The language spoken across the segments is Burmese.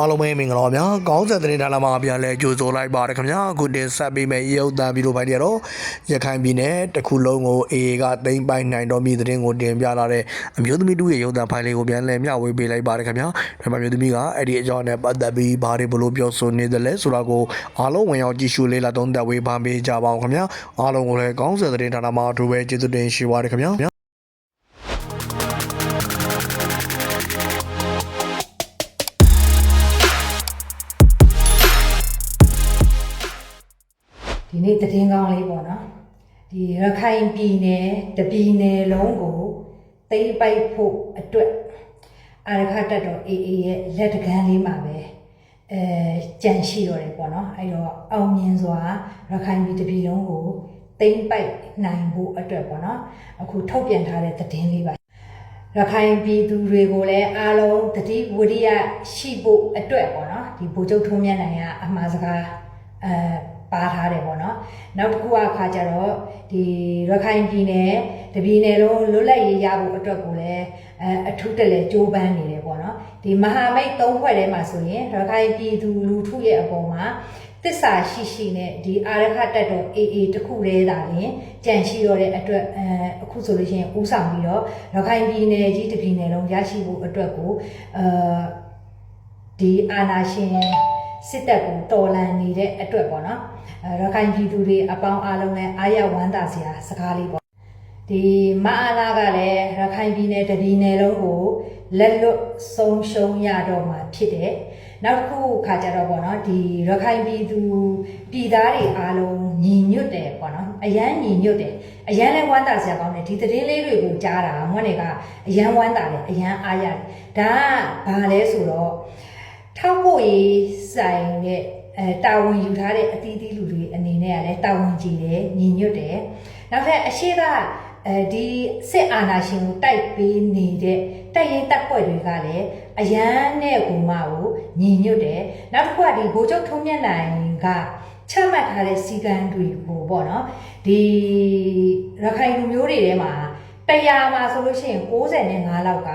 အားလုံးပဲမင်္ဂလာပါဗျာကောင်းဆက်တဲ့ဌာနမှာပြန်လဲကြိုဆိုလိုက်ပါရခင်ဗျာအခုတင်ဆက်ပေးမယ့်ရုပ်သံဗီဒီယိုဖိုင်တွေကတော့ရခိုင်ပြည်နယ်တစ်ခုလုံးကို AA ကသိမ်းပိုက်နိုင်တော်မူတဲ့တင်ကိုတင်ပြလာတဲ့အမျိုးသမီးတို့ရဲ့ရုပ်သံဖိုင်လေးကိုပြန်လဲမျှဝေပေးလိုက်ပါရခင်ဗျာဒါမှမျိုးသမီးကအဲ့ဒီအကြောင်းနဲ့ပတ်သက်ပြီးဘာတွေဘလို့ပြောဆိုနေသလဲဆိုတာကိုအားလုံးဝင်ရောက်ကြည့်ရှုလေ့လာသုံးသပ်ဝေဖန်ပေးကြပါအောင်ခင်ဗျာအားလုံးကိုလည်းကောင်းဆက်တဲ့ဌာနမှာအထူးပဲကျေးဇူးတင်ရှိပါရခင်ဗျာ ဒီနေ့တည်င်းကောင်းလေးပေါ့နော်ဒီရခိုင်ပြည်နယ်တပြည်နယ်လုံးကိုသိမ်းပိုက်ဖို့အတွက်အာရခတက်တော် AA ရဲ့လက်တကမ်းလေးမှာပဲအဲကြံရှိတော့တယ်ပေါ့နော်အဲ့တော့အောင်မြင်စွာရခိုင်ပြည်တပြည်လုံးကိုသိမ်းပိုက်နိုင်ဖို့အတွက်ပေါ့နော်အခုထုတ်ပြန်ထားတဲ့သတင်းလေးပါရခိုင်ပြည်သူတွေကိုလည်းအားလုံးတတိဝရိယရှိဖို့အတွက်ပေါ့နော်ဒီဗိုလ်ချုပ်ထုံးမြတ်နိုင်ကအမှားစကားအဲ ပါထားတယ်ပေါ့နော်နောက်တစ်ခုအခါကျတော့ဒီရခိုင်ပြည်နယ်တပြည်နယ်လုံးလွတ်လပ်ရေးရဖို့အတွက်ကိုလည်းအဲအထူးတလဲကြိုးပမ်းနေတယ်ပေါ့နော်ဒီမဟာမိတ်သုံးဖွဲ့ထဲမှာဆိုရင်ရခိုင်ပြည်သူလူထုရဲ့အပေါ်မှာတစ္ဆာရှိရှိနဲ့ဒီအာရခတက်တော် AA တခုတည်းသာလင်ကြံရှိတော့တဲ့အတွက်အဲအခုဆိုလို့ရှိရင်ဥဆောင်ပြီးတော့ရခိုင်ပြည်နယ်ကြီးတစ်ပြည်နယ်လုံးရရှိဖို့အတွက်ကိုအာဒီအာနာရှင် စစ်တပ်ကိုတော်လှန်နေတဲ့အတွက်ပေါ့နော်အဲရခိုင်ပြည်သူတွေအပေါင်းအားလုံးလည်းအားရဝမ်းသာစရာစကားလေးပေါ့ဒီမအားလာကလည်းရခိုင်ပြည်နယ်တစ်ပြည်နယ်လုံးကိုလက်လွတ်ဆုံးရှုံးရတော့မှာဖြစ်တယ်နောက်တစ်ခုခါကြတော့ပေါ့နော်ဒီရခိုင်ပြည်သူပြည်သားတွေအားလုံးညီညွတ်တယ်ပေါ့နော်အရန်ညီညွတ်တယ်အရန်လည်းဝမ်းသာစရာကောင်းတယ်ဒီသတင်းလေးတွေကိုကြားတာမွန်းတွေကအရန်ဝမ်းသာတယ်အရန်အားရတယ်ဒါကဘာလဲဆိုတော့ ထောက်ဖို့ရေးဆိုင်တဲ့အဲတာဝန်ယူထားတဲ့အသီးသီးလူတွေအနေနဲ့ကလည်းတာဝန်ကြီးတယ်ညီညွတ်တယ်နောက်ထပ်အရှိကအဲဒီစစ်အာဏာရှင်ကိုတိုက်ပေးနေတဲ့တိုက်ရင်တပ်ဖွဲ့တွေကလည်းအရန်နဲ့ဟိုမှကိုညီညွတ်တယ်နောက်တစ်ခုကဒီဗိုလ်ချုပ်ထုံးမြတ်နိုင်ကချမှတ်ထားတဲ့စီကံတွေကိုပေါ့နော်ဒီရခိုင်လူမျိုးတွေထဲမှာတရားမှာဆိုလို့ရှိရင်65လောက်က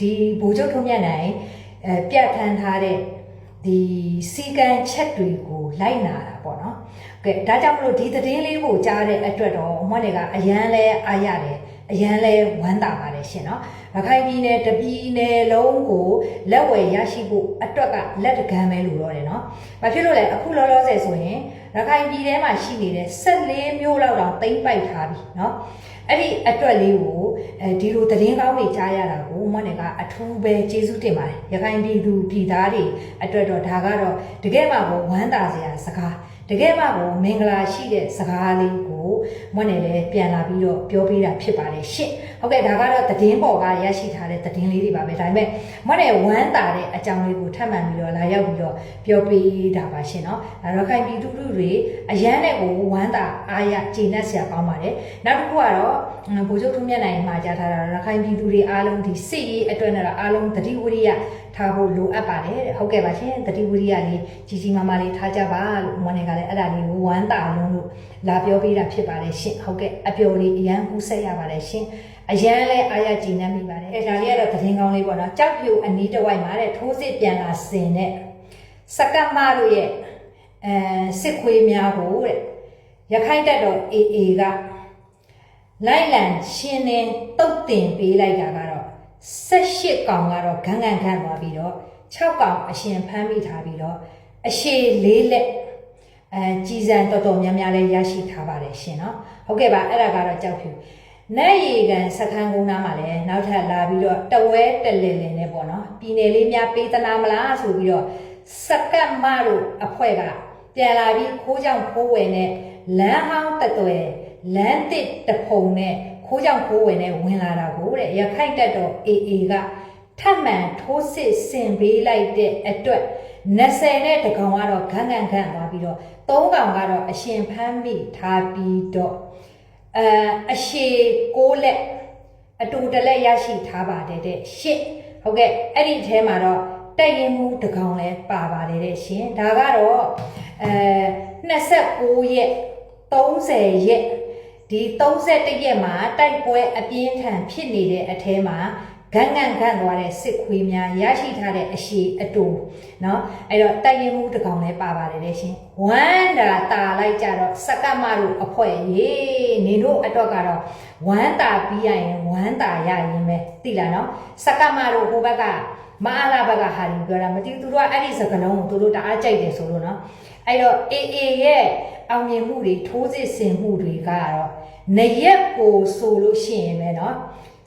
ဒီဗိုလ်ချုပ်ထုံးမြတ်နိုင် အဲပြတ်ထန်းထားတဲ့ဒီစီကံချက်တွေကိုလိုက်နာတာပေါ့နော်ကဲဒါကြောင့်မလို့ဒီသတင်းလေးကိုကြားတဲ့အတွက်တော့အမွှတွေကအရန်လဲအားရတယ်အရန်လဲဝမ်းသာပါတယ်ရှင်နော်ရခိုင်ပြည်နယ်တပြည်နယ်လုံးကိုလက်ဝယ်ရရှိဖို့အတွက်ကလက်တကမ်းပဲလို့တော့တယ်နော်။ဘာဖြစ်လို့လဲအခုလောလောဆယ်ဆိုရင်ရခိုင်ပြည်ထဲမှာရှိနေတဲ့14မျိုးလောက်တောင်တိမ့်ပိုက်ထားပြီနော်။ အဲ့ဒီအတွက်လေးကိုအဲဒီလိုသတင်းကောင်းတွေကြားရတာကိုမွန်းနေကအထူးပဲကျေးဇူးတင်ပါတယ်။ရခိုင်ပြည်သူပြည်သားတွေအတွက်တော့ဒါကတော့တကယ်မှကိုဝမ်းသာစရာစကား တကယ်မှကိုမင်္ဂလာရှိတဲ့စကားလေးကိုမွန်းနေလည်းပြန်လာပြီးတော့ပြောပေးတာဖြစ်ပါတယ်ရှင့်ဟုတ်ကဲ့ဒါကတော့သတင်းပေါ်ကရရှိထားတဲ့သတင်းလေးတွေပါပဲဒါပေမဲ့မွန်းနေဝမ်းသာတဲ့အကြောင်းလေးကိုထပ်မံပြီးတော့လာရောက်ပြီးတော့ပြောပေးတာပါရှင်เนาะဒါတော့ခိုင်ပြည်သူလူတွေအရန်နဲ့ကိုဝမ်းသာအားရကျေနပ်စရာကောင်းပါတယ်နောက်တစ်ခုကတော့ဗိုလ်ချုပ်ထုံးမြတ်နိုင်မှာကြားထားတာရခိုင်ပြည်သူတွေအားလုံးဒီစစ်ရေးအတွက်နဲ့တော့အားလုံးတတိဝရိယ ထားဖို့လိုအပ်ပါတယ်တဲ့ဟုတ်ကဲ့ပါရှင်တတိဝရိယလေးကြီးကြီးမားမားလေးထားကြပါလို့မွန်နေကလည်းအဲ့ဒါလေးကိုဝမ်းသာလုံးလို့လာပြောပေးတာဖြစ်ပါတယ်ရှင်ဟုတ်ကဲ့အပျော်လေးအရန်ကူးဆက်ရပါတယ်ရှင်အရန်လဲအားရကြည်နေမိပါတယ်အဲဒါလေးကတော့သတင်းကောင်းလေးပေါ့နော်ကြောက်ဖြူအနီးတစ်ဝိုက်မှာတဲ့ထိုးစစ်ပြန်လာစင်တဲ့စကတ်မတို့ရဲ့အဲစစ်ခွေးများကိုတဲ့ရခိုင်တပ်တော် AA ကလိုက်လံရှင်းနေတုတ်တင်ပေးလိုက်တာကတော့ 18ကောင်ကတော့ဂန်းဂန်းဂန်းသွားပြီးတော့6ကောင်အရှင်ဖမ်းမိထားပြီးတော့အရှည်၄လက်အဲကြီးစံတော်တော်များများလေးရရှိထားပါတယ်ရှင်နော်ဟုတ်ကဲ့ပါအဲ့ဒါကတော့ကြောက်ဖြူနဲ့ရေကန်စခန်းကုန်းသားမှာလည်းနောက်ထပ်လာပြီးတော့တဝဲတလည်လည်နဲ့ပေါ့နော်ပြည်နယ်လေးများပေးသနာမလားဆိုပြီးတော့စကတ်မတို့အဖွဲ့က ပြန်လာပြီးခိုးကြောင်ခိုးဝယ်နဲ့လမ်းဟောင်းတသွဲလမ်းတစ်တဖုံနဲ့ခိုးကြောင်ခိုးဝယ်နဲ့ဝင်လာတာကိုတဲ့ရခိုင်တက်တော် AA ကထပ်မံထိုးစစ်ဆင်ပေးလိုက်တဲ့အတွက်20နဲ့တကောင်ကတော့ခန်းခန်းခန်းသွားပြီးတော့3ကောင်ကတော့အရှင်ဖမ်းမိထားပြီးတော့အဲအရှိကိုးလက်အတူတလက်ရရှိထားပါတယ်တဲ့ရှစ်ဟုတ်ကဲ့အဲ့ဒီအဲမှာတော့တိုက်ရင်မှုတကောင်လဲပါပါတယ်တဲ့ရှင်ဒါကတော့ အဲ29ရက်30ရက်ဒီ31ရက်မှာတိုက်ပွဲအပြင်းထန်ဖြစ်နေတဲ့အထဲမှာ ဂန်းဂန်ဂန့်သွားတဲ့စစ်ခွေးများရရှိထားတဲ့အရှိအတူเนาะအဲ့တော့တိုက်ရင်မှုတစ်ကောင်လည်းပါပါတယ်လေရှင်ဝမ်းတာတာလိုက်ကြတော့စကမတို့အဖွဲရေနေတို့အတွက်ကတော့ဝမ်းတာပြီးရရင်ဝမ်းတာရရင်ပဲသိလားเนาะစကမတို့ဟိုဘက်ကမအားလာဘက်ကဟာဒီပြောတာမသိဘူးသူတို့ကအဲ့ဒီစကလုံးကိုသူတို့တအားကြိုက်တယ်ဆိုလို့เนาะ အဲ့တော့ AA ရဲ့အောင်မြင်မှုတွေထိုးစစ်ဆင်မှုတွေကတော့နရက်ကိုဆိုလို့ရှိရင်ပဲเนาะ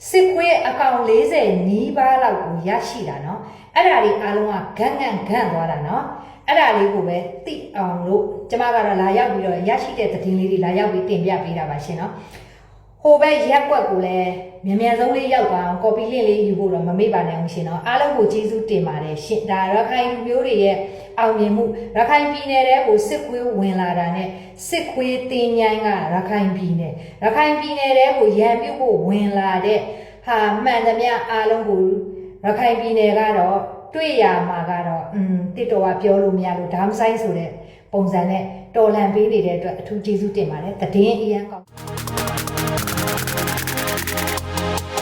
စစ်ခွေးအကောင်40နီးပါးလောက်ကိုရရှိတာเนาะအဲ့ဒါလေးအားလုံးကဂန်ဂန်ဂန်သွားတာเนาะအဲ့ဒါလေးကိုပဲသိအောင်လို့ကျမကတော့လာရောက်ပြီးတော့ရရှိတဲ့သတင်းလေးတွေလာရောက်ပြီးတင်ပြပေးတာပါရှင်เนาะဟို ိုဘက်ရက်ွက်ကိုလည်းမြန်မြန်ဆုံးလေးရောက်အောင်ကော်ပီလင့်လေးယူဖို့တော့မမေ့ပါနဲ့အောင်ရှင်တော့အားလုံးကိုကျေးဇူးတင်ပါတယ်ရှင်ဒါရခိုင်လူမျိုးတွေရဲ့အောင်မြင်မှုရခိုင်ပြည်နယ်ထဲကိုစစ်ခွေးဝင်လာတာနဲ့စစ်ခွေးတင်းញိုင်းကရခိုင်ပြည်နယ်ရခိုင်ပြည်နယ်ထဲကိုရန်ပြုတ်ဖို့ဝင်လာတဲ့ဟာမှန်သမျှအားလုံးကိုရခိုင်ပြည်နယ်ကတော့တွေ့ရမှာကတော့อืมတစ်တော်ကပြောလို့မရလို့ဒါမဆိုင်ဆိုတဲ့ပုံစံနဲ့တော်လန်ပေးနေတဲ့အတွက်အထူးကျေးဇူးတင်ပါတယ်တည်င်းအရန်ကောင်း Música